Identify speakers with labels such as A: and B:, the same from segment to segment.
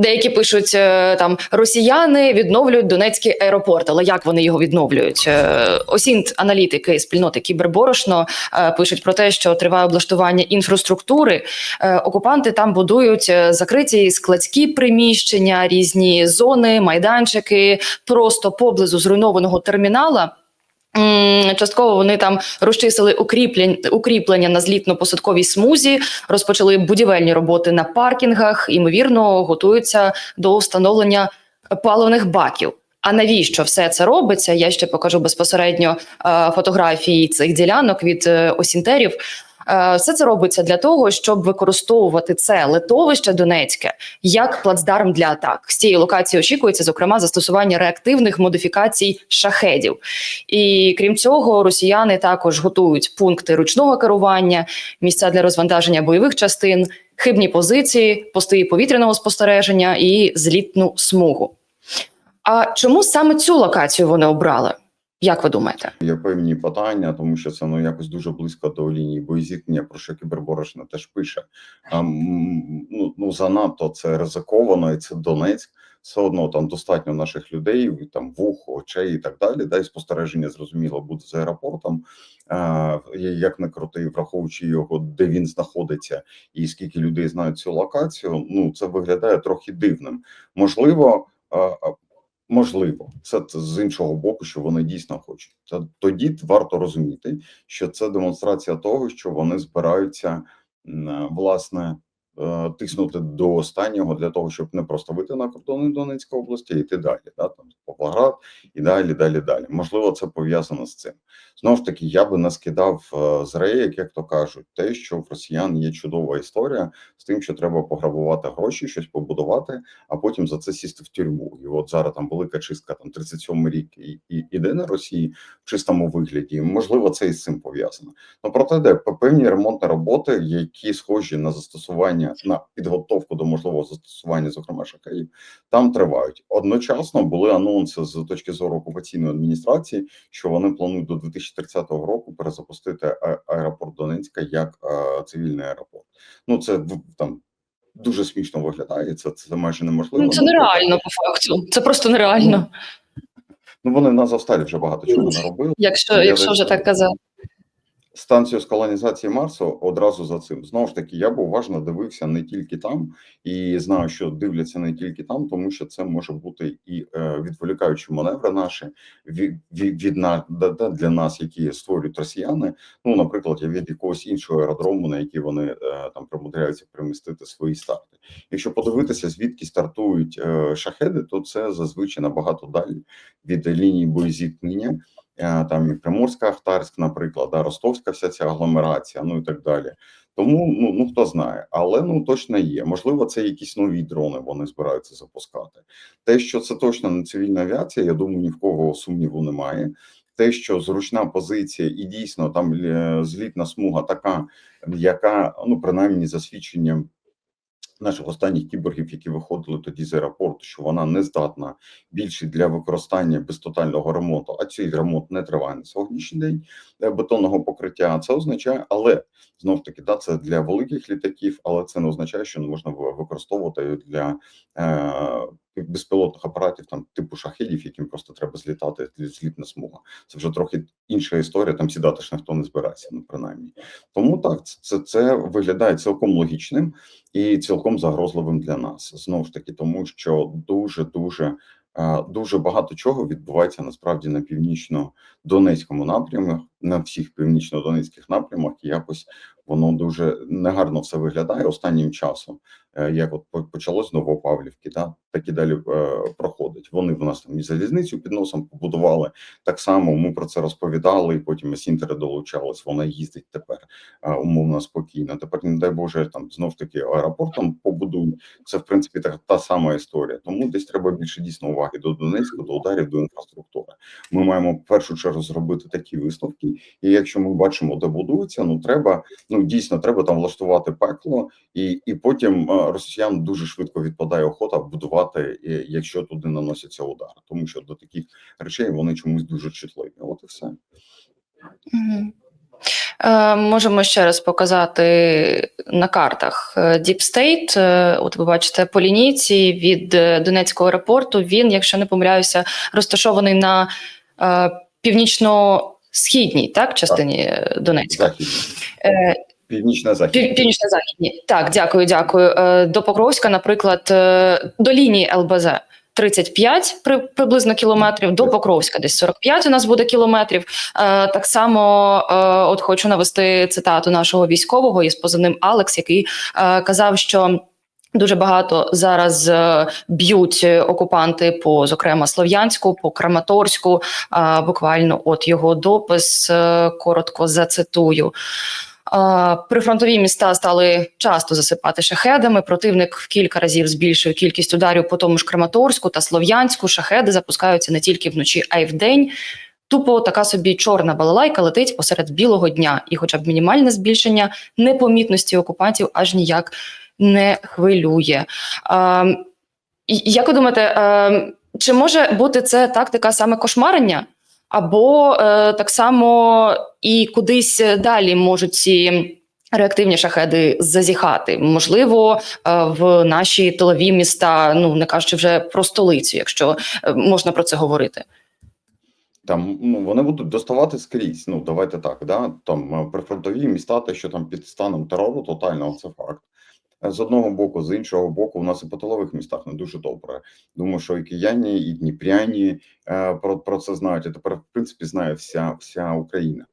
A: деякі пишуть е, там росіяни відновлюють Донецький аеропорт, але як вони його відновлюють? Е, Осінт аналітики спільноти Кіберборошно е, пишуть про те, що триває облаштування інфраструктури. Окупанти там будують закриті складські приміщення, різні зони, майданчики, просто поблизу зруйнованого термінала. Частково вони там розчистили укріплення укріплення на злітно-посадковій смузі, розпочали будівельні роботи на паркінгах, Імовірно, готуються до встановлення паливних баків. А навіщо все це робиться? Я ще покажу безпосередньо е, фотографії цих ділянок від е, осінтерів. Е, Все це робиться для того, щоб використовувати це литовище Донецьке як плацдарм для атак. З цієї локації очікується, зокрема, застосування реактивних модифікацій шахедів. І крім цього, росіяни також готують пункти ручного керування, місця для розвантаження бойових частин, хибні позиції, пости повітряного спостереження і злітну смугу. А чому саме цю локацію вони обрали? Як ви думаєте?
B: Є певні питання, тому що це ну якось дуже близько до лінії боєзіткнення, про що Кіберборошна теж пише. А, ну, ну занадто це ризиковано, і це Донецьк. Все одно там достатньо наших людей, там вух, очей і так далі. Да, і спостереження зрозуміло буде з аеропортом. А, як не крути, враховуючи його, де він знаходиться, і скільки людей знають цю локацію. Ну це виглядає трохи дивним. Можливо. Можливо, це з іншого боку, що вони дійсно хочуть. Та тоді варто розуміти, що це демонстрація того, що вони збираються власне тиснути до останнього для того, щоб не просто вийти на кордони Донецької області, а йти далі, да, там Павлоград і далі, далі, далі. Можливо, це пов'язано з цим. Знову ж таки, я би не скидав е, з реєк, як то кажуть, те, що в росіян є чудова історія з тим, що треба пограбувати гроші, щось побудувати, а потім за це сісти в тюрму. І от зараз там велика чистка, там 37 рік і, і іде на Росії в чистому вигляді. Можливо, це і з цим пов'язано. Ну проте, де певні ремонтні роботи, які схожі на застосування на підготовку до можливого застосування, зокрема шахеїв, там тривають. Одночасно були анонси з точки зору окупаційної адміністрації, що вони планують до 2030 року перезапустити аеропорт Донецька як цивільний аеропорт. Ну це там. Дуже смішно виглядає, це, це майже неможливо.
A: Ну, це
B: Ну,
A: нереально по факту. Це просто нереально,
B: Ну вони на Завсталі вже багато чого наробили.
A: якщо, якщо вже так казати.
B: Станцію з колонізації Марсу одразу за цим. Знову ж таки, я б уважно дивився не тільки там, і знаю, що дивляться не тільки там, тому що це може бути і е, відволікаючі маневри наші від, від, від для нас, які створюють росіяни. Ну, наприклад, я від якогось іншого аеродрому, на який вони е, там примудряються примістити свої старти. Якщо подивитися, звідки стартують е, шахеди, то це зазвичай набагато далі від лінії боєзіткнення. Е, там і Приморська Ахтарськ, наприклад, да, Ростовська вся ця агломерація, ну і так далі. Тому ну, ну хто знає, але ну точно є. Можливо, це якісь нові дрони вони збираються запускати. Те, що це точно не цивільна авіація, я думаю, ні в кого сумніву немає. Те, що зручна позиція, і дійсно там е, злітна смуга така, яка ну принаймні за свідченням наших останніх кіборгів, які виходили тоді з аеропорту, що вона не здатна більше для використання без тотального ремонту, а цей ремонт не триває на сьогоднішній день е, бетонного покриття. Це означає, але знов ж таки, да, це для великих літаків, але це не означає, що не можна використовувати для е, безпілотних апаратів, там типу шахедів, яким просто треба злітати злітна смуга. Це вже трохи інша історія. Там сідати ж ніхто не збирається, ну принаймні. Тому так, це, це, виглядає цілком логічним і цілком загрозливим для нас. Знову ж таки, тому що дуже дуже. Дуже багато чого відбувається насправді на північно-донецькому напрямку, на всіх північно-донецьких напрямах. Якось воно дуже негарно все виглядає останнім часом. Е, Як от почалось Новопавлівки, да, так і далі е, проходить. Вони в нас там і залізницю під носом побудували. Так само ми про це розповідали, і потім Сінтери долучалась. Вона їздить тепер е, умовно спокійно. Тепер, не дай Боже, там знов таки аеропортом побудують. Це в принципі та, та сама історія. Тому десь треба більше дійсно уваги до Донецька, до ударів, до інфраструктури. Ми маємо в першу чергу зробити такі висновки. І якщо ми бачимо, де будується, ну треба ну дійсно треба там влаштувати пекло, і, і потім е, росіян дуже швидко відпадає охота будувати, е, якщо туди наносяться удари, тому що до таких речей вони чомусь дуже чутливі. От і все.
A: Мгм. Е, можемо ще раз показати на картах Е, Deep State. е, От ви бачите по лінійці від Донецького аеропорту. Він, якщо не помиляюся, розташований на північно-східній так, частині е, Донецька.
B: Захід,
A: Е,
B: північно-захід.
A: Пів- Північно-західні. Так, дякую, дякую. До Покровська, наприклад, до лінії ЛБЗ 35 при, приблизно кілометрів, до Покровська десь 45 у нас буде кілометрів. Е, Так само, е, от хочу навести цитату нашого військового із позивним Алекс, який е, казав, що. Дуже багато зараз б'ють окупанти по, зокрема, Слов'янську, по Краматорську. Буквально от його допис коротко зацитую. А, Прифронтові міста стали часто засипати шахедами. Противник в кілька разів збільшує кількість ударів по тому ж Краматорську та Слов'янську. Шахеди запускаються не тільки вночі, а й вдень. Тупо така собі чорна балалайка летить посеред білого дня, і, хоча б мінімальне збільшення непомітності окупантів аж ніяк не хвилює. А, як ви думаєте, е, чи може бути це тактика саме кошмарення? Або е, так само і кудись далі можуть ці реактивні шахеди зазіхати. Можливо, е, в наші тилові міста, ну не кажучи вже про столицю, якщо е, можна про це говорити.
B: Там ну вони будуть доставати скрізь. Ну давайте так. Да? Там е, прифронтові міста, те, що там під станом терору, тотального це факт. З одного боку, з іншого боку, у нас і по тилових містах не дуже добре. Думаю, що і кияні, і дніпряні е, про, про це знають. І тепер, в принципі, знає вся, вся Україна.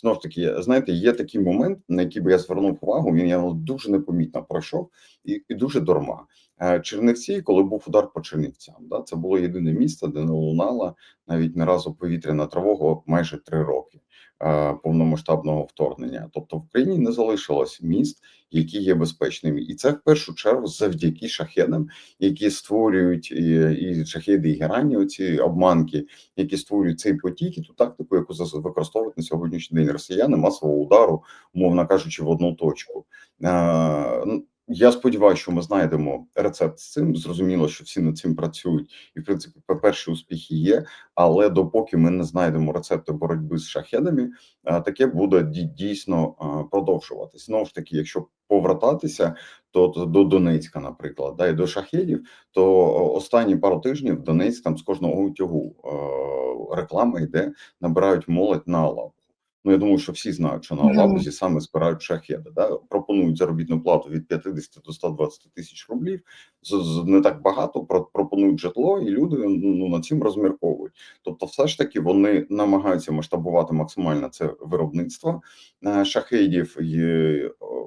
B: Знову ж таки, знаєте, є такий момент, на який би я звернув увагу. Він я ну, дуже непомітно пройшов і, і дуже дорма. Е, Чернівці, коли був удар по Чернівцям, да, це було єдине місце, де не лунала навіть не разу повітряна тривога майже три роки е, повномасштабного вторгнення. Тобто в країні не залишилось міст, які є безпечними, і це в першу чергу завдяки шахедам, які створюють і, і шахеди, і герані, оці обманки, які створюють цей потік і ту тактику, яку використовують на сьогоднішній день росіяни масового удару, умовно кажучи, в одну точку. Я сподіваюся, що ми знайдемо рецепт з цим. Зрозуміло, що всі над цим працюють, і в принципі, перші успіхи є. Але допоки ми не знайдемо рецепти боротьби з шахедами, е, таке буде дійсно е, продовжуватись. Знову ж таки, якщо повертатися, то, до Донецька, наприклад, да, і до шахедів, то останні пару тижнів Донецьк там з кожного утягу е, реклама йде, набирають молодь на Алабу. Ну, я думаю, що всі знають, що на Лабузі саме збирають шахеди. Да? Пропонують заробітну плату від 50 до 120 тисяч рублів. З, з не так багато пропонують житло, і люди ну над цим розмірковують. Тобто, все ж таки вони намагаються масштабувати максимально це виробництво е, шахедів, і,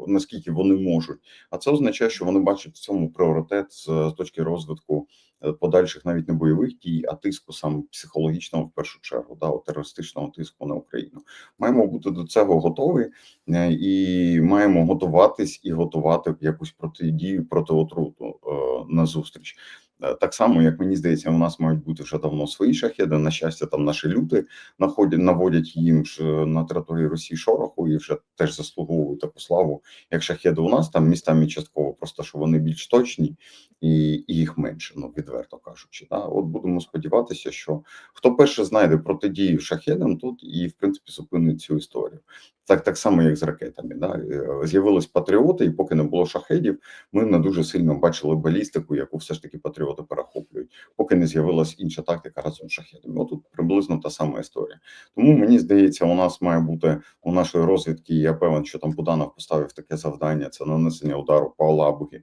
B: наскільки вони можуть. А це означає, що вони бачать в цьому пріоритет з, з точки розвитку е, подальших навіть не бойових дій, а тиску саме психологічного в першу чергу, да, терористичного тиску на Україну. Маємо бути до цього готові е, і маємо готуватись і готувати якусь протидію проти отруту е, на зустріч. Е, Так само, як мені здається, у нас мають бути вже давно свої шахеди. На щастя, там наші люди находять, наводять їм ж е, на території Росії шороху і вже теж заслуговують таку славу, як шахеди у нас там містами частково, просто що вони більш точні і, і їх менше, ну відверто кажучи. Да? От будемо сподіватися, що хто перше знайде протидію шахедам, тут і в принципі зупинить цю історію. Так, так само, як з ракетами. Да? Е, З'явились патріоти, і поки не було шахедів, ми не дуже сильно бачили балістику, яку все ж таки патріоти перехоплюють, поки не з'явилась інша тактика разом з шахедами. Отут приблизно та сама історія. Тому мені здається, у нас має бути у нашої розвідки. Я певен, що там Буданов поставив таке завдання: це нанесення удару по Алабугі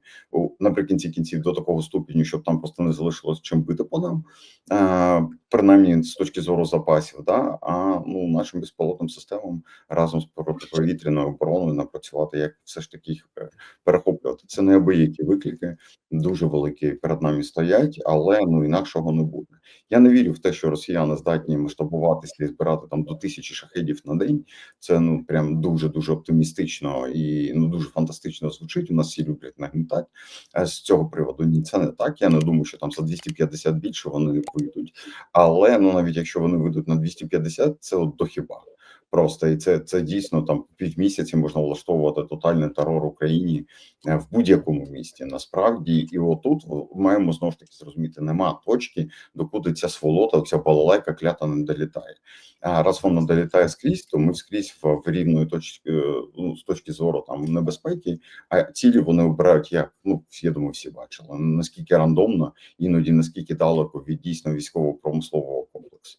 B: наприкінці кінців до такого ступеню, щоб там просто не залишилось чим бити по нам, е, принаймні з точки зору запасів. Да? А ну нашим безпілотним системам разом з протиповітряною обороною напрацювати, як все ж таки їх е, перехоплювати. Це неабиякі виклики, дуже великі перед нами стоять, але ну інакшого не буде. Я не вірю в те, що росіяни здатні масштабуватися і збирати там до тисячі шахедів на день. Це ну прям дуже дуже оптимістично і ну дуже фантастично звучить. У нас всі люблять нагнітати Е, з цього приводу. Ні, це не так. Я не думаю, що там за 250 більше вони вийдуть. Але ну навіть якщо вони вийдуть на 250, це от до хіба. Просто і це, це дійсно там півмісяці можна влаштовувати тотальний терор Україні е, в будь-якому місті. Насправді, і отут маємо знову ж таки зрозуміти, нема точки, докуди ця сволота, ця балалайка клята не долітає. А раз вона долітає скрізь, то ми скрізь в, в рівної точки е, ну, з точки зору там небезпеки, а цілі вони обирають як ну я думаю, всі бачили наскільки рандомно, іноді наскільки далеко від дійсно військово-промислового комплексу.